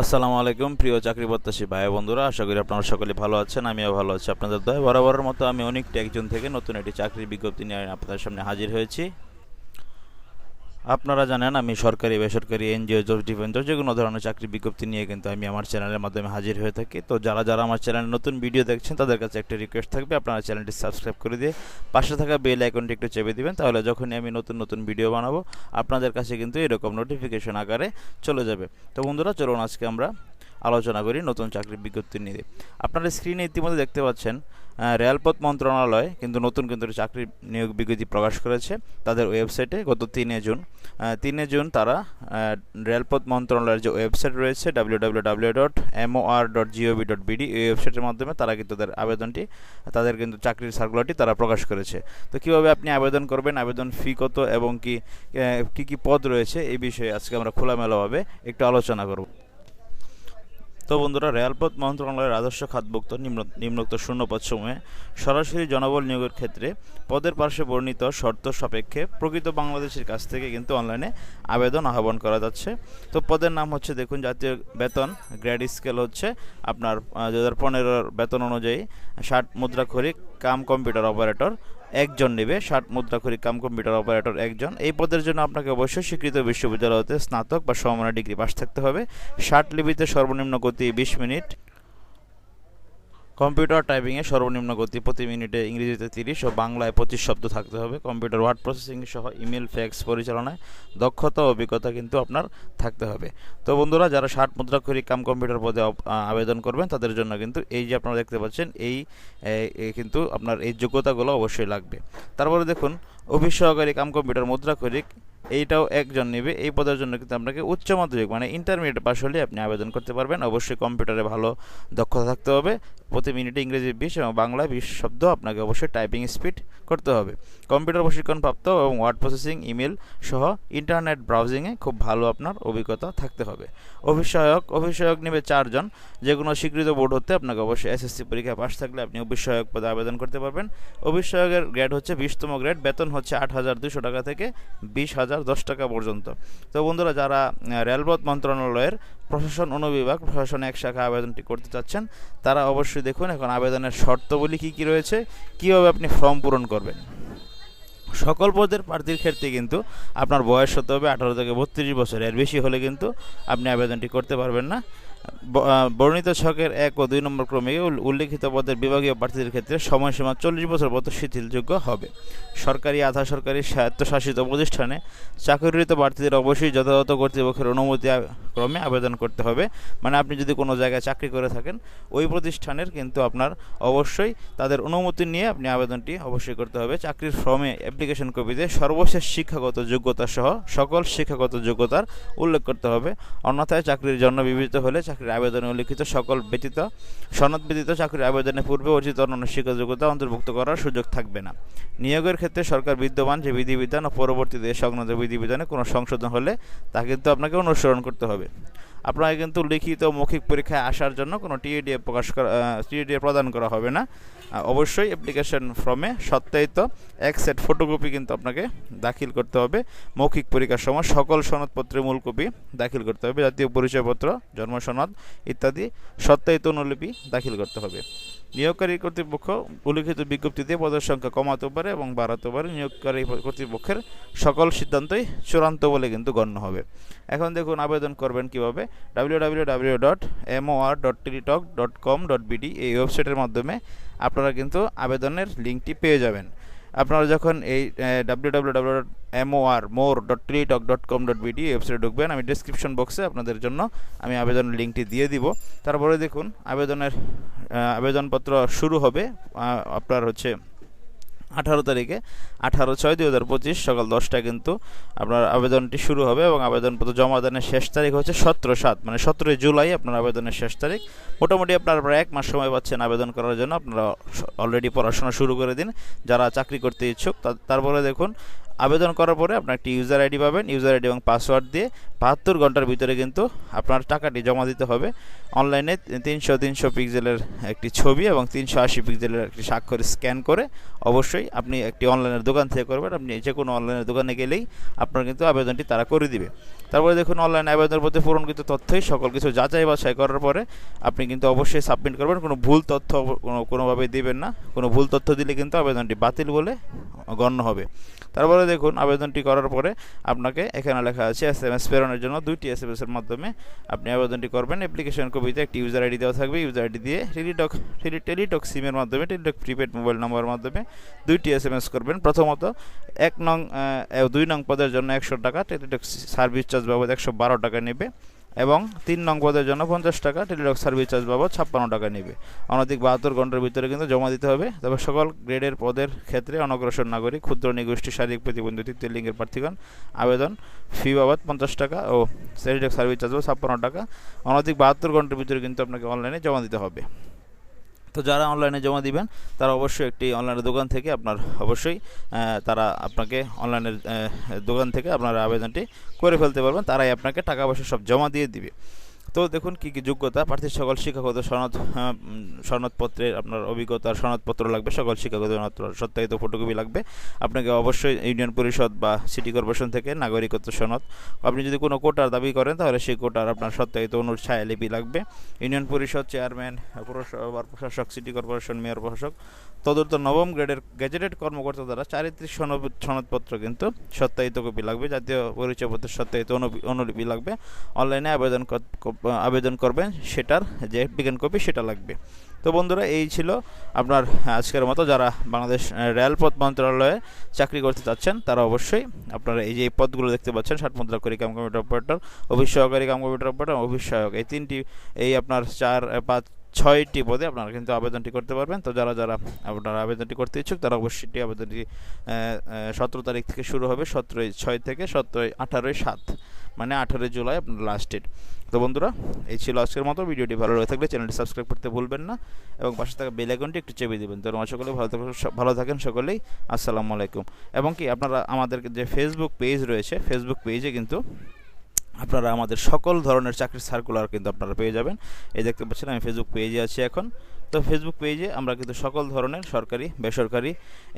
আসসালামু আলাইকুম, প্রিয় চাকরি প্রত্যাশী ভাই বন্ধুরা। আশা করি আপনারা সকলে ভালো আছেন, আমিও ভালো আছি। আপনাদের দয় বরাবরের মতো আমি অনেকটা একজন থেকে নতুন একটি চাকরির বিজ্ঞপ্তি নিয়ে আপনাদের সামনে হাজির হয়েছি। আপনারা জানেন, আমি সরকারি, বেসরকারি, এনজিও জব ডিফেন্স যে কোনো ধরনের চাকরি বিজ্ঞপ্তি নিয়ে কিন্তু আমি আমার চ্যানেলের মাধ্যমে হাজির হয়ে থাকি। তো যারা যারা আমার চ্যানেলে নতুন ভিডিও দেখছেন, তাদের কাছে একটা রিকোয়েস্ট থাকবে, আপনারা চ্যানেলটি সাবস্ক্রাইব করে দিয়ে পাশে থাকা বেল আইকনটি একটু চেপে দিবেন, তাহলে যখনই আমি নতুন নতুন ভিডিও বানাবো, আপনাদের কাছে কিন্তু এরকম নোটিফিকেশন আকারে চলে যাবে। তো বন্ধুরা, চলুন আজকে আমরা আলোচনা করি নতুন চাকরির বিজ্ঞপ্তি নিয়ে। আপনারা স্ক্রিনে ইতিমধ্যে দেখতে পাচ্ছেন রেলপথ মন্ত্রণালয় কিন্তু নতুন কিন্তু চাকরির নিয়োগ বিজ্ঞপ্তি প্রকাশ করেছে। তাদের ওয়েবসাইটে গত তিনে জুন তিনে জুন তারা রেলপথ মন্ত্রণালয়ের যে ওয়েবসাইট রয়েছে W W W dot M O R dot G O V dot BD এই ওয়েবসাইটের মাধ্যমে তারা কিন্তু তাদের আবেদনটি, তাদের কিন্তু চাকরির সার্কুলারটি তারা প্রকাশ করেছে। তো কীভাবে আপনি আবেদন করবেন, আবেদন ফি কত এবং কি কী কি পদ রয়েছে, এই বিষয়ে আজকে আমরা খোলামেলাভাবে একটু আলোচনা করব। তো বন্ধুরা রেলপথ মন্ত্রণালয়ের রাজস্ব খাতভুক্ত নিম্ন নিম্নোক্ত শূন্যপদ সমূহে সরাসরি জনবল নিয়োগের ক্ষেত্রে পদের পার্শ্বে বর্ণিত শর্ত সাপেক্ষে প্রকৃত বাংলাদেশের কাছ থেকে কিন্তু অনলাইনে আবেদন আহ্বান করা যাচ্ছে। তো পদের নাম হচ্ছে, দেখুন, জাতীয় বেতন গ্রেড স্কেল হচ্ছে আপনার দু হাজার পনেরোর বেতন অনুযায়ী ষাট মুদ্রাক্ষরিক কাম কম্পিউটার অপারেটর একজন নেবে, ষাট মুদ্রাক্ষরিক কাম কম্পিউটার অপারেটর একজন। এই পদের জন্য আপনাকে অবশ্যই স্বীকৃত বিশ্ববিদ্যালয়তে স্নাতক বা সমমানের ডিগ্রি পাশ থাকতে হবে। ষাট লিপিতে সর্বনিম্ন গতি বিশ মিনিট। কম্পিউটার টাইপিংয়ে সর্বনিম্ন গতি প্রতি মিনিটে ইংরেজিতে তিরিশ ও বাংলায় পঁচিশ শব্দ থাকতে হবে। কম্পিউটার ওয়ার্ড প্রসেসিং সহ ইমেল, ফ্যাক্স পরিচালনায় দক্ষতা ও অভিজ্ঞতা কিন্তু আপনার থাকতে হবে। তো বন্ধুরা, যারা ষাট মুদ্রাক্ষরিক কাম কম্পিউটার পদে আবেদন করবেন, তাদের জন্য কিন্তু এই যে আপনারা দেখতে পাচ্ছেন, এই কিন্তু আপনার এই যোগ্যতাগুলো অবশ্যই লাগবে। তারপরে দেখুন অফিস সহকারী কাম কম্পিউটার মুদ্রা করিক, এইটাও একজন নেবে, এই পদের জন্য কিন্তু আপনাকে উচ্চ মাধ্যমিক মানে ইন্টারমিডিয়েট পাশ হলে আপনি আবেদন করতে পারবেন। অবশ্যই কম্পিউটারে ভালো দক্ষতা থাকতে হবে। প্রতি মিনিটে ইংরেজি, বিশ এবং বাংলা, বিশ শব্দ আপনাকে অবশ্যই টাইপিং স্পিড করতে হবে। কম্পিউটার প্রশিক্ষণপ্রাপ্ত এবং ওয়ার্ড প্রসেসিং ইমেল সহ ইন্টারনেট ব্রাউজিংয়ে খুব ভালো আপনার অভিজ্ঞতা থাকতে হবে। অফিস সহায়ক অফিস সহায়ক নেবে চারজন। যে কোনো স্বীকৃত বোর্ড হতে আপনাকে অবশ্যই এসএসসি পরীক্ষায় পাশ থাকলে আপনি অফিস সহায়ক পদে আবেদন করতে পারবেন। অফিস সহায়কের গ্রেড হচ্ছে বিশতম গ্রেড বেতন হচ্ছে আট হাজার দুশো টাকা থেকে বিশ হাজার দশ টাকা পর্যন্ত। তো বন্ধুরা, যারা রেলপথ মন্ত্রণালয়ের প্রশাসন অনুবিভাগ, প্রশাসন এক শাখা আবেদনটি করতে চাচ্ছেন, তারা অবশ্যই দেখুন এখন আবেদনের শর্তগুলি কী কী রয়েছে, কীভাবে আপনি ফর্ম পূরণ করবেন। সকল পদের প্রার্থীর ক্ষেত্রে কিন্তু আপনার বয়স হতে হবে আঠারো থেকে বত্রিশ বছর এর বেশি হলে কিন্তু আপনি আবেদনটি করতে পারবেন না। বর্ণিত ছকের এক ও দুই নম্বর ক্রমে উল- উল্লেখিত পদের বিভাগীয় প্রার্থীদের ক্ষেত্রে সময়সীমা চল্লিশ বছর পর্যন্ত শিথিলযোগ্য হবে। সরকারি, আধা সরকারি স্বায়ত্তশাসিত প্রতিষ্ঠানে চাকরিরত প্রার্থীদের অবশ্যই যথাযথ কর্তৃপক্ষের অনুমতি ক্রমে আবেদন করতে হবে। মানে আপনি যদি কোনো জায়গায় চাকরি করে থাকেন, ওই প্রতিষ্ঠানের কিন্তু আপনার অবশ্যই তাদের অনুমতি নিয়ে আপনি আবেদনটি অবশ্যই করতে হবে। চাকরির ফর্মে অ্যাপ্লিকেশন কপিতে সর্বশেষ শিক্ষাগত যোগ্যতা সহ সকল শিক্ষাগত যোগ্যতার উল্লেখ করতে হবে। অন্যথায় চাকরির জন্য বিবেচিত হলে চাকরির আবেদনে উল্লিখিত সকল ব্যতীত, সনদ ব্যতীত চাকরির আবেদনে পূর্বে অর্জিত অন্যান্য শিক্ষাযোগ্যতা অন্তর্ভুক্ত করার সুযোগ থাকবে না। নিয়োগের ক্ষেত্রে সরকার বিদ্যমান যে বিধিবিধান ও পরবর্তীতে সংক্রান্ত বিধিবিধানে কোনো সংশোধন হলে তা কিন্তু আপনাকে অনুসরণ করতে হবে। আপনাকে কিন্তু লিখিত মৌখিক পরীক্ষায় আসার জন্য কোনো টিএডিএ প্রকাশ করা টিএডিএ প্রদান করা হবে না। অবশ্যই অ্যাপ্লিকেশন ফর্মে সত্যায়িত এক সেট ফটোকপি কিন্তু আপনাকে দাখিল করতে হবে। মৌখিক পরীক্ষার সময় সকল সনদপত্রের মূল কপি দাখিল করতে হবে। জাতীয় পরিচয়পত্র, জন্ম সনদ ইত্যাদি সত্যায়িত অনুলিপি দাখিল করতে হবে। নিয়োগকারী কর্তৃপক্ষ উল্লিখিত বিজ্ঞপ্তিতে পদের সংখ্যা কমাতে পারে এবং বাড়াতে পারে। নিয়োগকারী কর্তৃপক্ষের সকল সিদ্ধান্তই চূড়ান্ত বলে কিন্তু গণ্য হবে। এখন দেখুন আবেদন করবেন কীভাবে। W W W dot M O R dot Teletalk dot com dot BD এই ওয়েবসাইটের মাধ্যমে আপনারা কিন্তু আবেদনের লিঙ্কটি পেয়ে যাবেন। আপনারা যখন এই W W W dot M O R more dot Teletalk dot com dot BD ওয়েবসাইটে ঢুকবেন, আমি ডিসক্রিপশন বক্সে আপনাদের জন্য আমি আবেদনের লিঙ্কটি দিয়ে দিব। তারপরে দেখুন, আবেদনের আবেদনপত্র শুরু হবে আপনার হচ্ছে আঠারো তারিখে, আঠারো ছয় দুই হাজার পঁচিশ সকাল দশটায় কিন্তু আপনার আবেদনটি শুরু হবে এবং আবেদনপত্র জমা দানের শেষ তারিখ হচ্ছে সতেরো সাত মানে সতেরোই জুলাই আপনার আবেদনের শেষ তারিখ। মোটামুটি আপনারা প্রায় এক মাস সময় পাচ্ছেন আবেদন করার জন্য, আপনারা অলরেডি পড়াশোনা শুরু করে দিন। যারা চাকরি করতে ইচ্ছুক তারপরে দেখুন, আবেদন করার পরে আপনার একটি ইউজার আইডি পাবেন ইউজার আইডি এবং পাসওয়ার্ড দিয়ে বাহাত্তর ঘণ্টার ভিতরে কিন্তু আপনার টাকাটি জমা দিতে হবে। অনলাইনে তিনশো তিনশো পিক্সেলের একটি ছবি এবং তিনশো আশি পিক্সেলের একটি স্বাক্ষর স্ক্যান করে অবশ্যই আপনি একটি অনলাইনের দোকান থেকে করবেন। আপনি যে কোনো অনলাইনের দোকানে গেলেই আপনার কিন্তু আবেদনটি তারা করে দিবে। তারপরে দেখুন, অনলাইন আবেদনের প্রতি পূরণকৃত তথ্যই সকল কিছু যাচাই বাছাই করার পরে আপনি কিন্তু অবশ্যই সাবমিট করবেন। কোনো ভুল তথ্য কোনো কোনোভাবে দিবেন না। কোনো ভুল তথ্য দিলে কিন্তু আবেদনটি বাতিল বলে গণ্য হবে। তারপরে দেখুন, আবেদনটি করার পরে আপনাকে এখানে লেখা আছে এস এম এস প্রেরণের জন্য দুইটি এস এম এসের মাধ্যমে আপনি আবেদনটি করবেন। অ্যাপ্লিকেশন কপিতে একটি ইউজার আইডি দেওয়া থাকবে। ইউজার আইডি দিয়ে টেলিটক টেলি টেলিটক সিমের মাধ্যমে টেলিটক প্রিপেড মোবাইল নম্বরের মাধ্যমে দুইটি এস এম এস করবেন। প্রথমত, এক নং দুই নং পদের জন্য একশো টাকা। টেলিটক সার্ভিস চার্জ বাবদ একশো বারো টাকা নেবে। এবং তিন নং পদের জন্য পঞ্চাশ টাকা টেলিটক সার্ভিস চার্জ বাবদ ছাপ্পান্ন টাকা নেবে। অনধিক বাহাত্তর ঘণ্টার ভিতরে কিন্তু জমা দিতে হবে। তবে সকল গ্রেডের পদের ক্ষেত্রে অনগ্রসর নাগরিক, ক্ষুদ্র নিগোষ্ঠী, শারীরিক প্রতিবন্ধী, তৃতীয় লিঙ্গের প্রার্থীগণ, আবেদন ফি বাবদ পঞ্চাশ টাকা ও টেলিটক সার্ভিস চার্জ বাবদ ছাপ্পান্ন টাকা। অনধিক বাহাত্তর ঘণ্টার ভিতরে কিন্তু আপনাকে অনলাইনে জমা দিতে হবে। তো যারা অনলাইনে জমা দিবেন, তারা অবশ্যই একটি অনলাইনের দোকান থেকে আপনার অবশ্যই তারা আপনাকে অনলাইনের দোকান থেকে আপনার আবেদনটি করে ফেলতে পারবেন। তারাই আপনাকে টাকা পয়সা সব জমা দিয়ে দিবে। তো দেখুন কী কী যোগ্যতা? প্রার্থীর সকল শিক্ষাগত সনদ আহ, সনদপত্রের আপনার অভিজ্ঞতার সনদপত্র লাগবে সকল শিক্ষাগত সত্যায়িত ফটোকপি লাগবে। আপনাকে অবশ্যই ইউনিয়ন পরিষদ বা সিটি কর্পোরেশন থেকে নাগরিকত্ব সনদ। আপনি যদি কোনো কোটার দাবি করেন তাহলে সেই কোটার আপনার সত্যায়িত অনুর ছায়ালিপি লাগবে। ইউনিয়ন পরিষদ চেয়ারম্যান প্রশাসক সিটি কর্পোরেশন মেয়র প্রশাসক তদুর্ত নবম গ্রেডের গেজেটেড কর্মকর্তা দ্বারা চারিত্রিক সনদ সনদপত্র কিন্তু সত্যায়িত কপি লাগবে। জাতীয় পরিচয়পত্রের সত্যায়িত অনু- অনুলিপি লাগবে। অনলাইনে আবেদন আবেদন করবেন, সেটার যে বিজ্ঞান কপি সেটা লাগবে। তো বন্ধুরা, এই ছিল আপনার আজকের মতো। যারা বাংলাদেশ রেলপথ মন্ত্রণালয়ে চাকরি করতে চাচ্ছেন, তারা অবশ্যই আপনারা এই যে পদগুলো দেখতে পাচ্ছেন, ষাট মুদ্রা করি কাম কম্পিউটার অপারেটর, অফিস সহকারী কাম কম্পিউটার অপারেটর, অফিস সহায়ক, এই তিনটি, এই আপনার চার, পাঁচ ছয়টি পদে আপনারা কিন্তু আবেদনটি করতে পারবেন। তো যারা যারা আপনারা আবেদনটি করতে ইচ্ছুক, তারা অবশ্যই এটি আবেদনটি সতেরো তারিখ থেকে শুরু হবে, সতেরোই ছয় থেকে সতেরোই আঠারোই সাত মানে আঠারোই জুলাই আপনার লাস্ট ডেট তো বন্ধুরা, এই ছিল আজকের মতো। ভিডিওটি ভালো লেগে থাকলে চ্যানেলটি সাবস্ক্রাইব করতে ভুলবেন না এবং পাশে থাকা বেল আইকনটি একটু চেপে দেবেন। তো আমার সকলে ভালো থাকেন ভালো থাকেন সকলেই। আসসালামু আলাইকুম। এবং কি, আপনারা আমাদের যে ফেসবুক পেজ রয়েছে ফেসবুক পেজে কিন্তু আপনারা আমাদের সকল ধরনের চাকরির সার্কুলার কিন্তু আপনারা পেয়ে যাবেন। এই দেখতে পাচ্ছেন, আমি ফেসবুক পেজে আছি এখন। তো ফেসবুক পেজে আমরা কিন্তু সকল ধরনের সরকারি, বেসরকারি,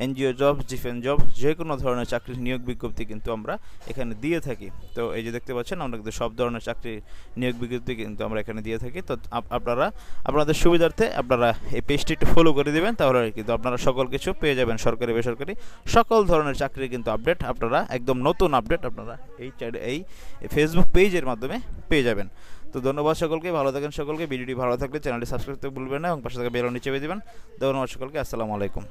এনজিও জব জিফেন জব যে কোনো ধরনের চাকরির নিয়োগ বিজ্ঞপ্তি কিন্তু আমরা এখানে দিয়ে থাকি। তো এই যে দেখতে পাচ্ছেন, আমরা কিন্তু সব ধরনের চাকরির নিয়োগ বিজ্ঞপ্তি কিন্তু আমরা এখানে দিয়ে থাকি। তো আপনারা, আপনাদের সুবিধার্থে আপনারা এই পেজটি একটু ফলো করে দিবেন, তাহলে কিন্তু আপনারা সকল কিছু পেয়ে যাবেন, সরকারি, বেসরকারি। সকল ধরনের চাকরির কিন্তু আপডেট আপনারা, একদম নতুন আপডেট আপনারা এই এই ফেসবুক পেজের মাধ্যমে পেয়ে যাবেন। তো ধন্যবাদ সকলকে, ভালো থাকেন সকলকে, ভিডিওটি ভালো থাকলে চ্যানেলটি সাবস্ক্রাইব করতে ভুলবেন না এবং পাশে থাকা বেল নিচে দেবেন। ধন্যবাদ সকলকে, আসসালামু আলাইকুম।